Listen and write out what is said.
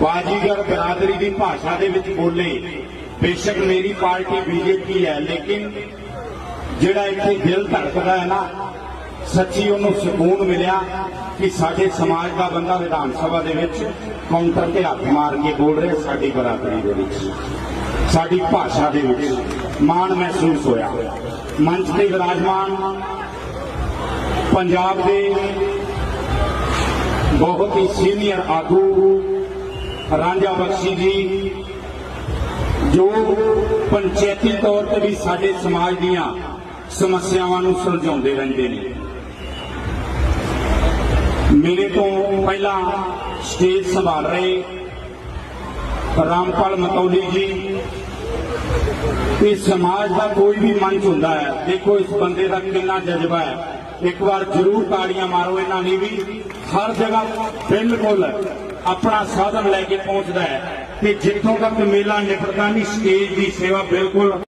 ਬਾਜੀਗਰ ਬਰਾਦਰੀ ਦੀ ਭਾਸ਼ਾ ਦੇ ਵਿੱਚ ਬੋਲੇ। ਬੇਸ਼ੱਕ ਮੇਰੀ ਪਾਰਟੀ ਬੀਜੇਪੀ ਹੈ, ਲੇਕਿਨ ਜਿਹੜਾ ਇੱਥੇ ਦਿਲ ਧੜਕਦਾ ਹੈ ਨਾ, ਸੱਚੀ ਉਹਨੂੰ ਸਕੂਨ ਮਿਲਿਆ ਕਿ ਸਾਡੇ ਸਮਾਜ ਦਾ ਬੰਦਾ ਵਿਧਾਨ ਸਭਾ ਦੇ ਵਿੱਚ ਕਾਊਂਟਰ ਤੇ ਹੱਥ ਮਾਰ ਕੇ ਬੋਲ ਰਿਹਾ ਸਾਡੀ ਬਰਾਦਰੀ ਦੇ ਵਿੱਚ। ਸਾਡੀ ਭਾਸ਼ਾ ਦੇ ਵਿੱਚ ਮਾਣ ਮਹਿਸੂਸ ਹੋਇਆ। ਮੰਚ ਤੇ ਵਿਰਾਜਮਾਨ ਪੰਜਾਬ ਦੇ ਬਹੁਤ ਹੀ ਸੀਨੀਅਰ ਆਗੂ ਰਾਂਝਾ ਬਖਸ਼ੀ ਜੀ, ਜੋ ਪੰਚਾਇਤੀ ਤੌਰ ਤੇ ਵੀ ਸਾਡੇ ਸਮਾਜ ਦੀਆਂ ਸਮੱਸਿਆਵਾਂ ਨੂੰ ਸੁਲਝਾਉਂਦੇ ਰਹਿੰਦੇ ਨੇ। ਮੇਰੇ ਤੋਂ ਪਹਿਲਾਂ ਸਟੇਜ ਸੰਭਾਲ ਰਹੇ ਰਾਮਪਾਲ ਮਤੌਲੀ ਜੀ ਕਿ ਸਮਾਜ ਦਾ ਕੋਈ ਵੀ ਮੰਚ ਹੁੰਦਾ ਹੈ, ਦੇਖੋ ਇਸ ਬੰਦੇ ਦਾ ਕਿੰਨਾ ਜਜ਼ਬਾ ਹੈ। ਇੱਕ ਵਾਰ ਜ਼ਰੂਰ ਤਾੜੀਆਂ ਮਾਰੋ, ਇਹਨਾਂ ਨੇ ਵੀ। ਹਰ ਜਗ੍ਹਾ ਬਿਲਕੁਲ ਆਪਣਾ ਸਾਧਨ ਲੈ ਕੇ ਪਹੁੰਚਦਾ ਹੈ। ਤੇ ਜਿੱਥੋਂ ਤੱਕ ਮੇਲਾ ਨਿਪਟਦਾ ਨਹੀਂ, ਸਟੇਜ ਦੀ ਸੇਵਾ ਬਿਲਕੁਲ